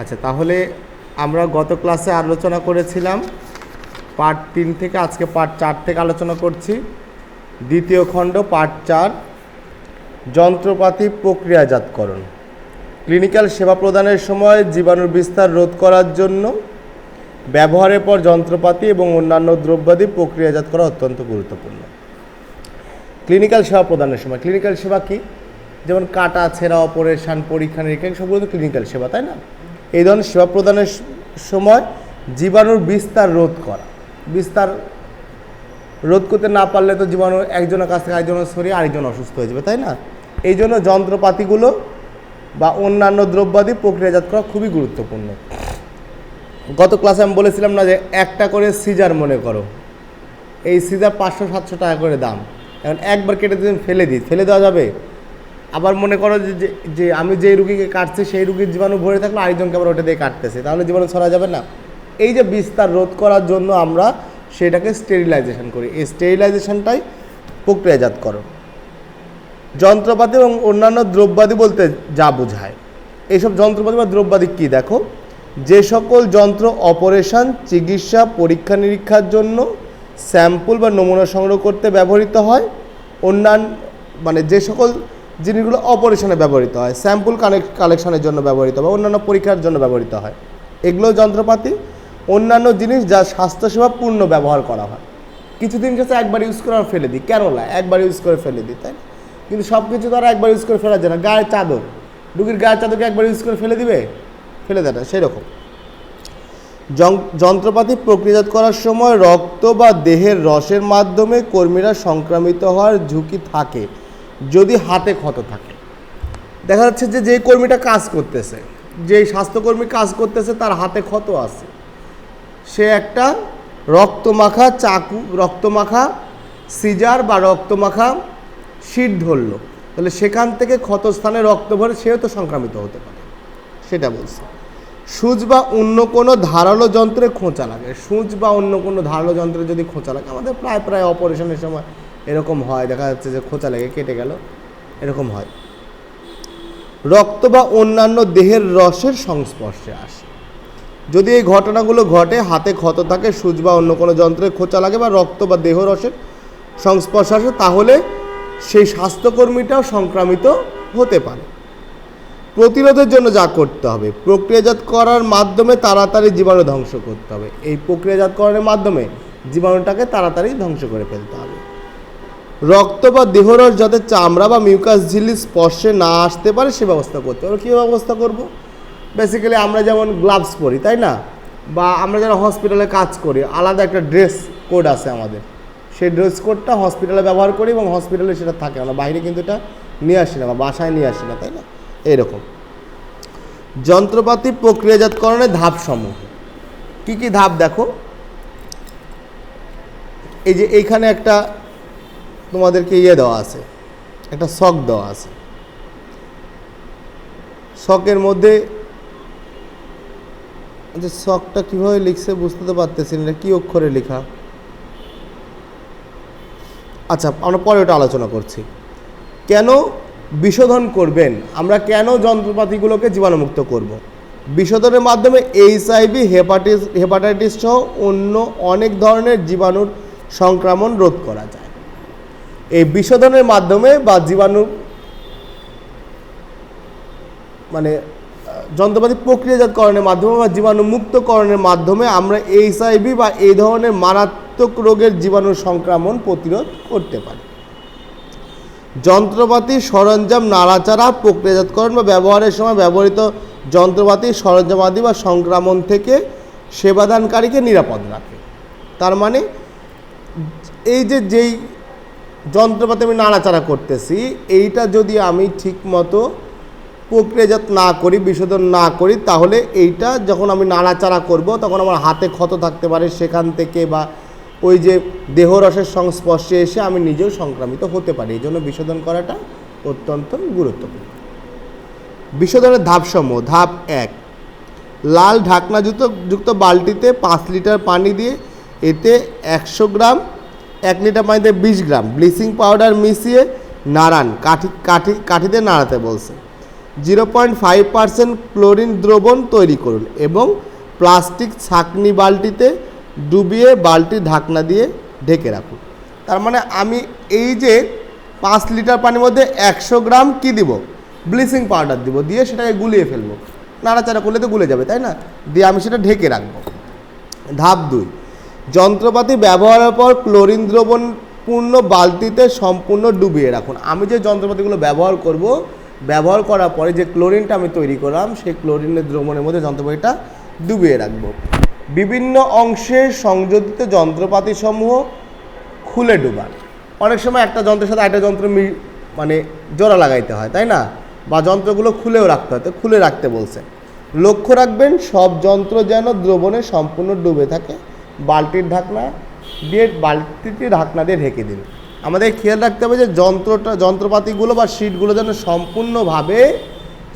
আচ্ছা তাহলে আমরা গত ক্লাসে আলোচনা করেছিলাম, পার্ট তিন থেকে, আজকে পার্ট চার থেকে আলোচনা করছি। দ্বিতীয় খণ্ড, পার্ট চার, যন্ত্রপাতি প্রক্রিয়াজাতকরণ। ক্লিনিক্যাল সেবা প্রদানের সময় জীবাণুর বিস্তার রোধ করার জন্য ব্যবহারের পর যন্ত্রপাতি এবং অন্যান্য দ্রব্যাদি প্রক্রিয়াজাত করা অত্যন্ত গুরুত্বপূর্ণ। ক্লিনিক্যাল সেবা প্রদানের সময়, ক্লিনিক্যাল সেবা কি? যেমন কাটা, ছেঁড়া, অপারেশন পরীক্ষা নিরীক্ষা সবগুলো তো ক্লিনিক্যাল সেবা, তাই না? এই ধরনের সেবা প্রদানের সময় জীবাণুর বিস্তার রোধ করা। বিস্তার রোধ করতে না পারলে তো জীবাণু একজনের কাছ থেকে আরেকজনের সরিয়ে আরেকজন অসুস্থ হয়ে যাবে, তাই না? এই জন্য যন্ত্রপাতিগুলো বা অন্যান্য দ্রব্যাদি প্রক্রিয়াজাত করা খুবই গুরুত্বপূর্ণ। গত ক্লাসে আমি বলেছিলাম না যে একটা করে সিজার মনে করো। এই সিজার পাঁচশো সাতশো টাকা করে দাম। এখন একবার কেটে দিন ফেলে দিই, ফেলে দেওয়া যাবে? আবার মনে করো যে- যে আমি যেই রুগীকে কাটছি, সেই রুগীর জীবাণু ভরে থাকলে আরেকজনকে আবার ওটা দিয়ে কাটতেছে। তাহলে জীবাণু ছড়া যাবে না। এই যে বিস্তার রোধ করার জন্য আমরা সেটাকে স্টেরিলাইজেশন করি। এই স্টেরিলাইজেশনটাই প্রক্রিয়াজাতকরণ। যন্ত্রপাতি এবং অন্যান্য দ্রব্যাদি বলতে যা বোঝায়। এইসব যন্ত্রপাতি বা দ্রব্যাদি কী দেখো? যে সকল যন্ত্র অপারেশন, চিকিৎসা, পরীক্ষা নিরীক্ষার জন্য স্যাম্পল বা নমুনা সংগ্রহ করতে ব্যবহৃত হয়। অন্যান্য মানে যে সকল জিনিসগুলো অপারেশনে ব্যবহৃত হয়, স্যাম্পল কানেক্ট কালেকশনের জন্য ব্যবহৃত হয় অন্যান্য পরীক্ষার জন্য ব্যবহৃত হয়। এগুলো যন্ত্রপাতি, অন্যান্য জিনিস যা স্বাস্থ্যসেবা পূর্ণ ব্যবহার করা হয়। কিছুদিন কাছে একবার ইউজ করে ফেলে দিই। কেন না? একবার ইউজ করে ফেলে দিই, তাই কিন্তু সব কিছু তো আর একবার ইউজ করে ফেলা যায় না। গায়ের চাদর, রুগীর গায়ের চাদরকে একবার ইউজ করে ফেলে দিবে? ফেলে দেয় না সেই রকম যং- যন্ত্রপাতি প্রক্রিয়াজাত করার সময় রক্ত বা দেহের রসের মাধ্যমে কর্মীরা সংক্রামিত হওয়ার ঝুঁকি থাকে। যদি হাতে ক্ষত থাকে। দেখা যাচ্ছে যে যেই কর্মীটা কাজ করতেছে, যেই স্বাস্থ্যকর্মী কাজ করতেছে, তার হাতে ক্ষত আছে। সে একটা রক্তমাখা চাকু, রক্তমাখা সিজার বা রক্তমাখা শিট ধরলো। তাহলে সেখান থেকে ক্ষতস্থানে রক্ত ভরে সেও তো সংক্রামিত হতে পারে। সেটা বলছে। সুচ বা অন্য কোনো ধারালো যন্ত্রে খোঁচা লাগে। সুচ বা অন্য কোনো ধারালো যন্ত্রে যদি খোঁচা লাগে, আমাদের প্রায় প্রায় অপারেশনের সময় এরকম হয়, দেখা যাচ্ছে যে খোঁচা লেগে কেটে গেল, এরকম হয়। রক্ত বা অন্যান্য দেহের রসের সংস্পর্শে আসে। যদি এই ঘটনাগুলো ঘটে, হাতে ক্ষত থাকে, সুচ বা অন্য কোনো যন্ত্রে খোঁচা লাগে বা রক্ত বা দেহ রসের সংস্পর্শ আসে, তাহলে সেই স্বাস্থ্যকর্মীটাও সংক্রামিত হতে পারে। প্রতিরোধের জন্য যা করতে হবে, প্রক্রিয়াজাত করার মাধ্যমে তাড়াতাড়ি জীবাণু ধ্বংস করতে হবে। এই প্রক্রিয়াজাতকরণের মাধ্যমে জীবাণুটাকে তাড়াতাড়ি ধ্বংস করে ফেলতে হবে। রক্ত বা দেহরস যাতে চামড়া বা মিউকাস ঝিল্লি স্পর্শে না আসতে পারে, সে ব্যবস্থা করতে হবে। কী ব্যবস্থা করব? বেসিক্যালি আমরা যেমন গ্লাভস পরি, তাই না? বা আমরা যারা হসপিটালে কাজ করি, আলাদা একটা ড্রেস কোড আছে আমাদের। সেই ড্রেস কোডটা হসপিটালে ব্যবহার করি এবং হসপিটালে সেটা থাকে আমরা বাইরে কিন্তু এটা নিয়ে আসি না বা বাসায় নিয়ে আসি না, তাই না? এইরকম। যন্ত্রপাতি প্রক্রিয়াজাতকরণের ধাপসমূহ। কী কী ধাপ দেখো? এই যে এইখানে একটা তোমাদেরকে ইয়ে দেওয়া আছে। একটা শখ দেওয়া আছে। শখের মধ্যে যে শকটা কীভাবে লিখছে বুঝতে তো পারতেছি না কী অক্ষরে লেখা? আচ্ছা আমরা পরে ওটা আলোচনা করছি। কেন বিশোধন করবেন? আমরা কেন যন্ত্রপাতিগুলোকে জীবাণুমুক্ত করব। বিশোধনের মাধ্যমে এইচ এইচআইভি হেপাটিস হেপাটাইটিস সহ অন্য অনেক ধরনের জীবাণুর সংক্রমণ রোধ করা যায়। এই বিশোধনের মাধ্যমে বা জীবাণু মানে যন্ত্রপাতি প্রক্রিয়াজাতকরণের মাধ্যমে বা জীবাণু মুক্তকরণের মাধ্যমে আমরা এইচআইভি বা এই ধরনের মারাত্মক রোগের জীবাণু সংক্রমণ প্রতিরোধ করতে পারি। যন্ত্রপাতি সরঞ্জাম নাড়াচাড়া, প্রক্রিয়াজাতকরণ বা ব্যবহারের সময় ব্যবহৃত যন্ত্রপাতি সরঞ্জামাদি বা সংক্রমণ থেকে সেবাদানকারীকে নিরাপদ রাখে। তার মানে এই যে যেই যন্ত্রপাতি আমি নাড়াচাড়া করতেছি। এইটা যদি আমি ঠিক মতো প্রক্রিয়াজাত না করি, বিশোধন না করি, তাহলে এইটা যখন আমি নাড়াচাড়া করব, তখন আমার হাতে ক্ষত থাকতে পারে সেখান থেকে বা ওই যে দেহরসের সংস্পর্শে এসে আমি নিজেও সংক্রামিত হতে পারি। এই জন্য বিশোধন করাটা অত্যন্ত গুরুত্বপূর্ণ। বিশোধনের ধাপসমূহ, ধাপ এক, লাল ঢাকনাযুক্ত, যুক্ত বালতিতে পাঁচ লিটার পানি দিয়ে এতে একশো গ্রাম এক লিটার পানিতে বিশ গ্রাম। ব্লিচিং পাউডার মিশিয়ে নাড়ান। কাঠি কাঠি, কাঠিতে নাড়াতে বলছে। Zero point five percent chlorine দ্রবণ তৈরি করুন এবং প্লাস্টিক ছাকনি বালতিতে ডুবিয়ে বালতি ঢাকনা দিয়ে ঢেকে রাখুন। তার মানে আমি এই যে পাঁচ লিটার পানির মধ্যে একশো গ্রাম কি দিব? ব্লিচিং পাউডার দিব। দিয়ে সেটাকে গুলিয়ে ফেলব। নাড়াচাড়া করলে তো গুলে যাবে, তাই না? দিয়ে আমি সেটা ঢেকে রাখব। ধাপ দুই। যন্ত্রপাতি ব্যবহারের পর ক্লোরিন দ্রবণ পূর্ণ বালতিতে সম্পূর্ণ ডুবিয়ে রাখুন। আমি যে যন্ত্রপাতিগুলো ব্যবহার করব, ব্যবহার করার পরে যে ক্লোরিনটা আমি তৈরি করলাম, সেই ক্লোরিনের দ্রবণের মধ্যে যন্ত্রপাতিটা ডুবিয়ে রাখব। বিভিন্ন অংশে সংযোজিত যন্ত্রপাতি সমূহ খুলে ডুবান। অনেক সময় একটা যন্ত্রের সাথে একটা যন্ত্র মানে জোড়া লাগাইতে হয়, তাই না? বা যন্ত্রগুলো খুলেও রাখতে হয় খুলে রাখতে বলছে। লক্ষ্য রাখবেন, সব যন্ত্র যেন দ্রবণে সম্পূর্ণ ডুবে থাকে। বালতির ঢাকনা দিয়ে বালতিটি ঢাকনা দিয়ে ঢেকে দিন। আমাদের খেয়াল রাখতে হবে যে যন্ত্রটা, যন্ত্রপাতিগুলো বা শিটগুলো যেন সম্পূর্ণভাবে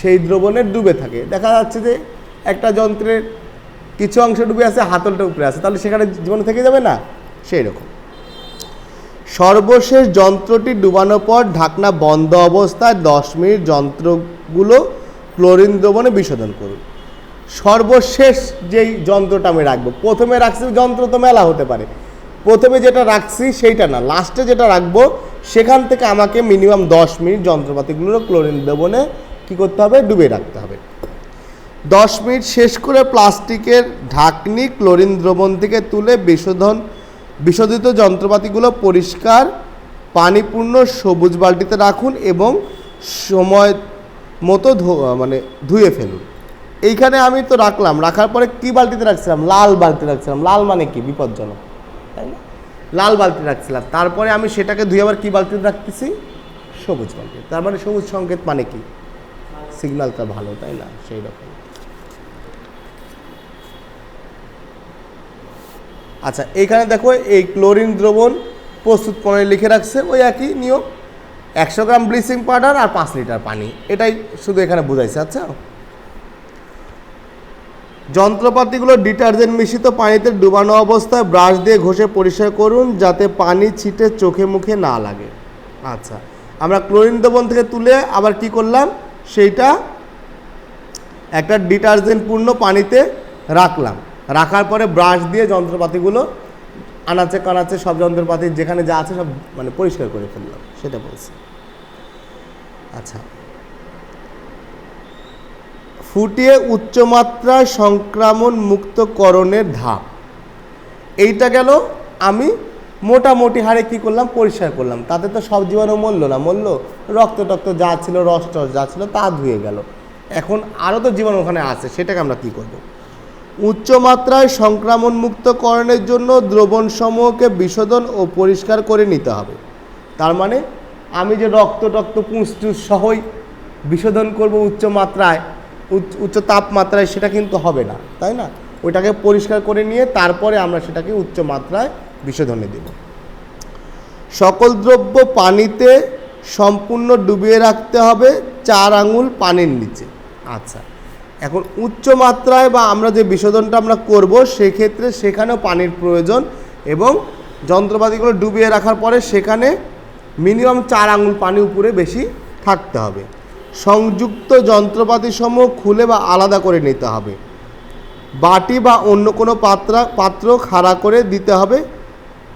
সেই দ্রবণে ডুবে থাকে। দেখা যাচ্ছে যে একটা যন্ত্রের কিছু অংশ ডুবে আছে, হাতলটা উপরে আছে। তাহলে সেখানে জীবন থেকে যাবে না? সেই রকম সর্বশেষ যন্ত্রটি ডুবানোর পর ঢাকনা বন্ধ অবস্থায় দশ মিনিট যন্ত্রগুলো ক্লোরিন দ্রবণে বিশোধন করুন। সর্বশেষ যেই যন্ত্রটা আমি রাখব, প্রথমে রাখছি যন্ত্র তো মেলা হতে পারে। প্রথমে যেটা রাখছি সেইটা না লাস্টে যেটা রাখব, সেখান থেকে আমাকে মিনিমাম দশ মিনিট যন্ত্রপাতিগুলো ক্লোরিন দ্রবণে কী করতে হবে? ডুবে রাখতে হবে। দশ মিনিট শেষ করে প্লাস্টিকের ঢাকনি ক্লোরিন দ্রবণ থেকে তুলে বিশোধন, বিশোধিত যন্ত্রপাতিগুলো পরিষ্কার, পানিপূর্ণ সবুজ বালতিতে রাখুন এবং সময় মতো মানে ধুয়ে ফেলুন। এইখানে আমি তো রাখলাম, রাখার পরে কি বালতিতে রাখছিলাম? লাল বালতি রাখছিলাম। লাল মানে কি? বিপজ্জনক, তাই না? লাল বালতি রাখছিলাম। তারপরে আমি সেটাকে ধুয়ে আবার কি বালতিতে রাখতেছি? সবুজ বালতি। তার মানে সবুজ সংকেত মানে কি? সিগন্যালটা ভালো, তাই না? সেই রকম। আচ্ছা এইখানে দেখো এই ক্লোরিন দ্রবণ প্রস্তুত প্রণালী লিখে রাখছে, ওই একই নিয়ম। একশো গ্রাম ব্লিচিং পাউডার আর পাঁচ লিটার পানি। এটাই শুধু এখানে বোঝাইছে আচ্ছা? যন্ত্রপাতিগুলো ডিটারজেন্ট মিশ্রিত পানিতে ডুবানো অবস্থায় ব্রাশ দিয়ে ঘষে পরিষ্কার করুন যাতে পানি ছিটে চোখে মুখে না লাগে। আচ্ছা আমরা ক্লোরিন দ্রবণ থেকে তুলে আবার কি করলাম? সেইটা একটা ডিটারজেন্টপূর্ণ পানিতে রাখলাম। রাখার পরে ব্রাশ দিয়ে যন্ত্রপাতিগুলো আনাচে কানাচে সব যন্ত্রপাতি যেখানে যা আছে সব মানে পরিষ্কার করে ফেললাম, সেটা বলছি। আচ্ছা ফুটিয়ে উচ্চমাত্রায় সংক্রমণ মুক্তকরণের ধাপ। এইটা গেল, আমি মোটামুটি হারে কি করলাম? পরিষ্কার করলাম। তাতে তো সব জীবাণু মরল না, মরল। রক্ত টক্ত যা ছিল, রস টস যা ছিল, তা ধুয়ে গেল। এখন আরও তো জীবাণু ওখানে আছে, সেটাকে আমরা কি করব? উচ্চমাত্রায় সংক্রমণ মুক্তকরণের জন্য দ্রবণ সমূহকে বিশোধন ও পরিষ্কার করে নিতে হবে। তার মানে আমি যে রক্ত টক্ত পুঁসটুস সহই বিশোধন করব উচ্চ মাত্রায় উচ্চ- তাপমাত্রায় সেটা কিন্তু হবে না, তাই না? ওইটাকে পরিষ্কার করে নিয়ে তারপরে আমরা সেটাকে উচ্চ মাত্রায় বিশোধনে দেব। সকল দ্রব্য পানিতে সম্পূর্ণ ডুবিয়ে রাখতে হবে, চার আঙুল পানির নিচে। আচ্ছা এখন উচ্চ মাত্রায় বা আমরা যে বিশোধনটা আমরা করব, সেক্ষেত্রে সেখানেও পানির প্রয়োজন এবং যন্ত্রপাতিগুলো ডুবিয়ে রাখার পরে সেখানে মিনিমাম চার আঙুল পানি উপরে বেশি থাকতে হবে। সংযুক্ত যন্ত্রপাতিসমূহ খুলে বা আলাদা করে নিতে হবে। বাটি বা অন্য কোনো পাত্রা, পাত্র খাড়া করে দিতে হবে।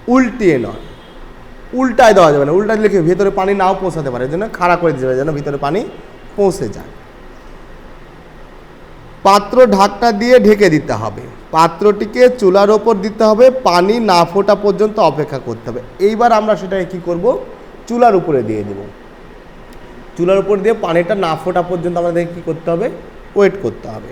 উল্টিয়ে নয়। উল্টায় দেওয়া যাবে না। উল্টায় লিখে ভেতরে পানি নাও পৌঁছাতে পারে। জন্য খাড়া করে দিতে হবে যেন ভিতরে পানি পৌঁছে যায়। পাত্র ঢাকনা দিয়ে ঢেকে দিতে হবে। পাত্রটিকে চুলার ওপর দিতে হবে। পানি না ফোটা পর্যন্ত অপেক্ষা করতে হবে। এইবার আমরা সেটাকে কী করব? চুলার উপরে দিয়ে দেব। চুলার উপর দিয়ে পানিটা না ফোটা পর্যন্ত আমাদের কী করতে হবে? ওয়েট করতে হবে।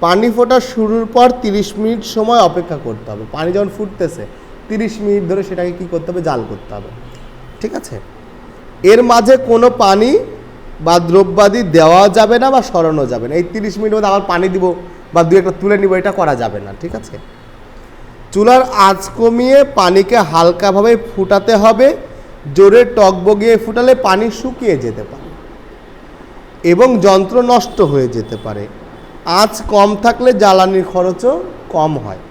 পানি ফোটা শুরুর পর তিরিশ মিনিট সময় অপেক্ষা করতে হবে। পানি যখন ফুটতেছে, তিরিশ মিনিট ধরে সেটাকে কী করতে হবে? জাল করতে হবে। ঠিক আছে? এর মাঝে কোনো পানি বা দ্রব্যাদি দেওয়া যাবে না বা সরানো যাবে না। এই তিরিশ মিনিট মধ্যে আবার পানি দিব বা দু একটা তুলে নিব, এটা করা যাবে না। ঠিক আছে? চুলার আঁচ কমিয়ে পানিকে হালকাভাবে ফুটাতে হবে। জোরে টক বগিয়ে ফুটালে পানি শুকিয়ে যেতে পারে। এবং যন্ত্র নষ্ট হয়ে যেতে পারে। আঁচ কম থাকলে জ্বালানির খরচও কম হয়।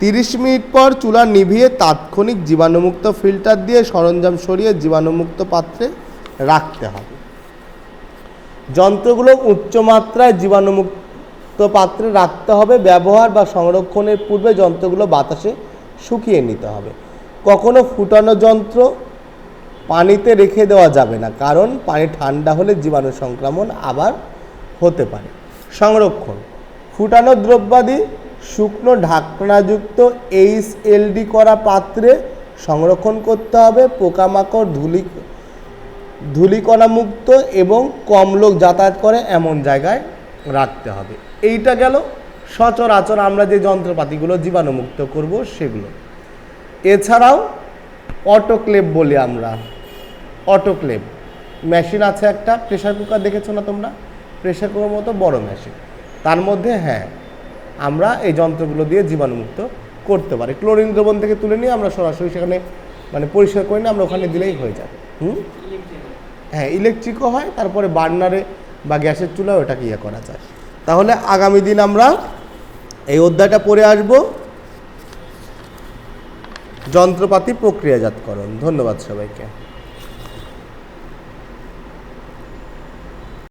তিরিশ মিনিট পর চুলা নিভিয়ে তাৎক্ষণিক জীবাণুমুক্ত ফিল্টার দিয়ে সরঞ্জাম সরিয়ে জীবাণুমুক্ত পাত্রে রাখতে হবে। যন্ত্রগুলো উচ্চমাত্রায় জীবাণুমুক্ত পাত্রে রাখতে হবে। ব্যবহার বা সংরক্ষণের পূর্বে যন্ত্রগুলো বাতাসে শুকিয়ে নিতে হবে। কখনো ফুটানো যন্ত্র পানিতে রেখে দেওয়া যাবে না, কারণ পানি ঠান্ডা হলে জীবাণু সংক্রমণ আবার হতে পারে। সংরক্ষণ, ফুটানো দ্রব্যাদি, শুকনো ঢাকনাযুক্ত এইচ এলডি করা পাত্রে সংরক্ষণ করতে হবে, পোকামাকড়, ধুলি ধূলিকণা মুক্ত এবং কম লোক যাতায়াত করে এমন জায়গায় রাখতে হবে। এইটা গেল সচরাচর আমরা যে যন্ত্রপাতিগুলো জীবাণুমুক্ত করব সেগুলো। এছাড়াও অটোক্লেভ বলি আমরা। অটোক্লেভ। মেশিন আছে একটা প্রেশার কুকার দেখেছ না তোমরা? প্রেশার কুকার মতো বড় মেশিন। তার মধ্যে হ্যাঁ আমরা এই যন্ত্রগুলো দিয়ে জীবাণুমুক্ত করতে পারি। ক্লোরিন দ্রবণ থেকে তুলে নিয়ে আমরা সরাসরি সেখানে মানে পরিষ্কার করে নিয়ে আমরা ওখানে দিলেই হয়ে যাবে। হুম? হ্যাঁ ইলেকট্রিকও হয়, তারপরে বার্নারে বা গ্যাসের চুলায় ওটাকে ইয়ে করা যায়। তাহলে আগামী দিন আমরা এই অধ্যায়টা পড়ে আসব। যন্ত্রপাতি প্রক্রিয়াজাতকরণ। ধন্যবাদ সবাইকে।